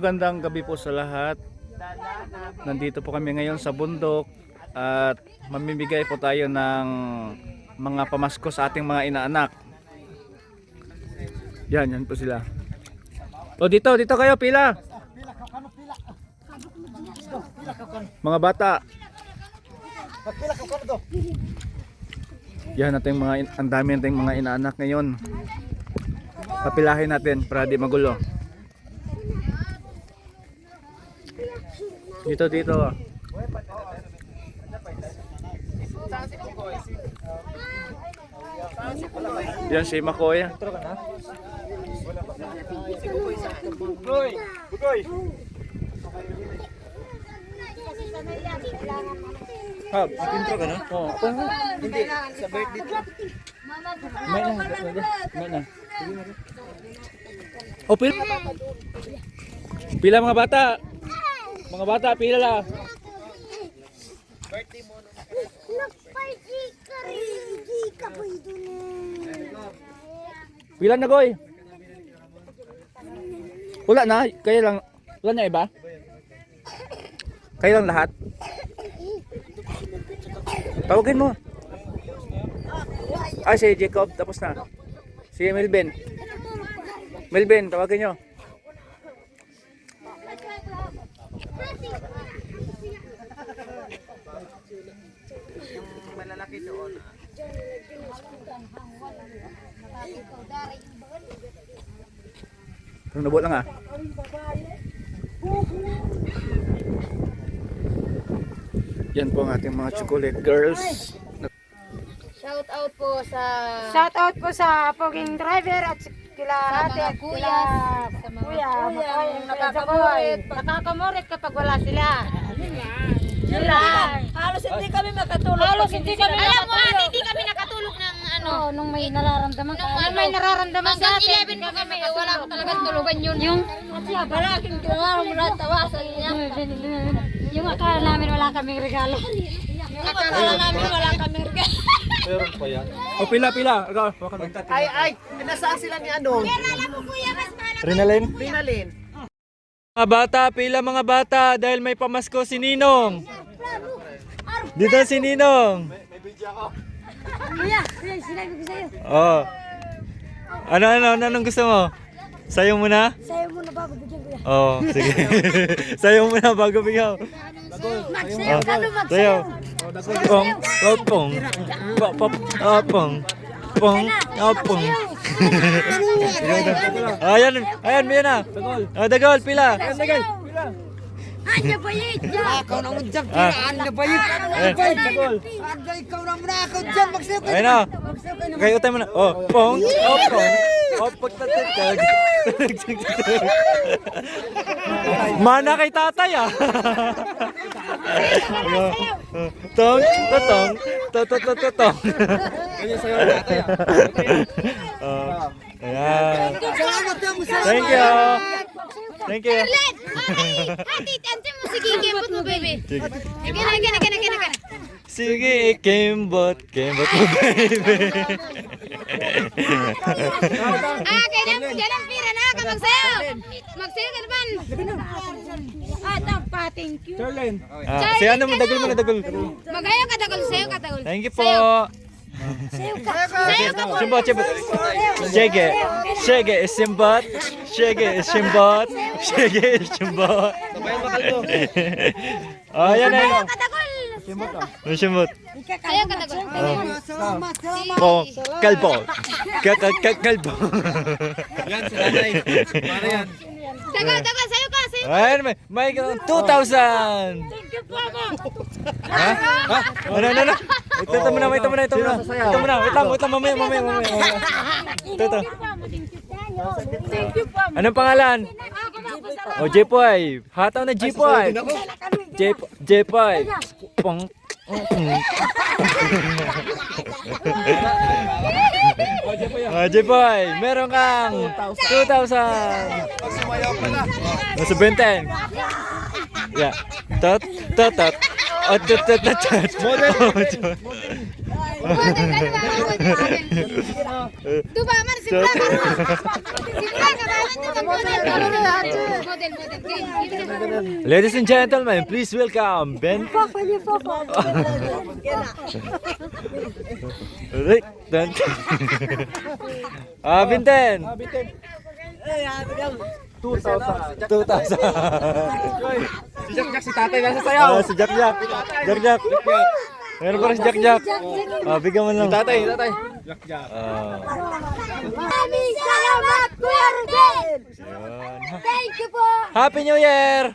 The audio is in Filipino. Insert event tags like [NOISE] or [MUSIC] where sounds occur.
Magandang gabi po sa lahat. Nandito po kami ngayon sa bundok at mamimigay po tayo ng mga pamasko sa ating mga inaanak. Yan, yan po sila. O dito, dito kayo, pila. Mga bata. Yan natin mga ang dami nating mga inaanak ngayon. Papilahin natin para di magulo. Dito dito. Yan si Makoy. Ha, intro ka na? Oo. Hindi, sa birthday. May na, may na. Oh, pila. Pila mga bata. Mga bata, pila la. Pila na goy. Wala na, kaya lang. Wala na iba? Kaya lang lahat. Tawagin mo. Ah, si Jacob, tapos na. Si Melvin. Melvin, tawagin nyo. Parang nabot lang ah. Yan po ang ating mga chocolate girls. Shout out po sa Shout out po sa poging driver at kila sa ate mga at kila kuya, sa mga kuya, kuya, nakakamurit. nakakamurit, kapag wala sila. Yun lang. Halos hindi kami makatulog. Halos hindi kami Alam mo, ate, hindi kami nakatulog ng ano. Oo, nung may nararamdaman ka. Nung Nung ano, may nararamdaman sa Hanggang atin. 11 po kami, wala ko talagang tulugan yun. Yung, Malaking tungaw mo na tawasan niya. Yung akala namin wala kaming regalo. yung akala namin wala kaming regalo. Meron pa yan. O pila pila. Ikaw, hawakan mo. Ay, ay, nasaan sila ni ano? Rinalin. Pinalin. Mga bata, pila mga bata dahil may pamasko si Ninong. Dito si Ninong. Kuya, kuya, sinabi ko sa'yo. Oh. Ano ano ano anong gusto mo? Sayo muna? Sa'yo muna bago bigyan kuya. Oh, sige. [LAUGHS] Sayo muna bago bigyan. Magsayo ka no, Sayo. magsayo. Pong, pong, pong. Ah, pong. Pong, ah, pong. [LAUGHS] Ayan, ayan, may na. Oh, dagol, pila. Ayan, dagol. Anya ba yun? Ako na mo dyan, Ah. ano ba yun? Ayan, dagol. Anda, ikaw na muna ako dyan, magsayo ka. Ayun na. Kayo tayo muna. Oh, pong, oh, pong. Oh, pagtatagtag. Mana kay tatay ah. Tong, totong, totototong. Ganyan sa'yo tatay ah. Ayan. Masalamat. Thank you. Thank you. Ate, ante mo, sige, kembot mo, baby. Sige. Gana, gana, gana, gana. Sige, kembot, kembot mo baby. Ah, kaya lang, kaya lang, pira na ka, magsayo. Magsayo ka naman. At ang pa, thank you. Ah, si ano mo dagol mo na dagol. Magayo ka, tagol, sayo ka, tagol. Thank you po. Sayo ka po. Simbot, simbot. Shege. Shege is simbot. Shege is simbot. Shege is simbot. Oh, yan na. Ka, tagol. Yung simbot. Sayo ka, tagol. Salamat, salamat. Oh, kalbo. Ka ka ka kalbo. Tagol, tagol, sayo ka, sayo. Ayan, may may 2,000. Ha? Ha? Ano, ano, ano? Ito, ito muna, ito muna, ito muna. Ito muna, wait lang, wait lang, mamaya, mamaya, mamaya. Ito, ito. Thank you po. Anong pangalan? O, Jepoy. Hataw na Jepoy. Jep Jepoy. pong Oje boy, meron kang 2,000. Mas benten. Ya. Tot tot tot. Oh, tot tot tot. Model. Oh, tet, tet, tet, tet, tet, tet, Model. Ladies and gentlemen, please welcome Ben. Rick. Dan. Ah, Binten. 2,000. 2,000. Si Jack Jack, si tatay nasa sayaw. Ah, si Jack Jack. Jack Jack. Meron pa rin si Jack Jack. Ah, bigyan mo lang. Tatay, tatay. Jack Jack. Ah, Maraming salamat, Kuya Rodel! Thank you po! Happy New Year!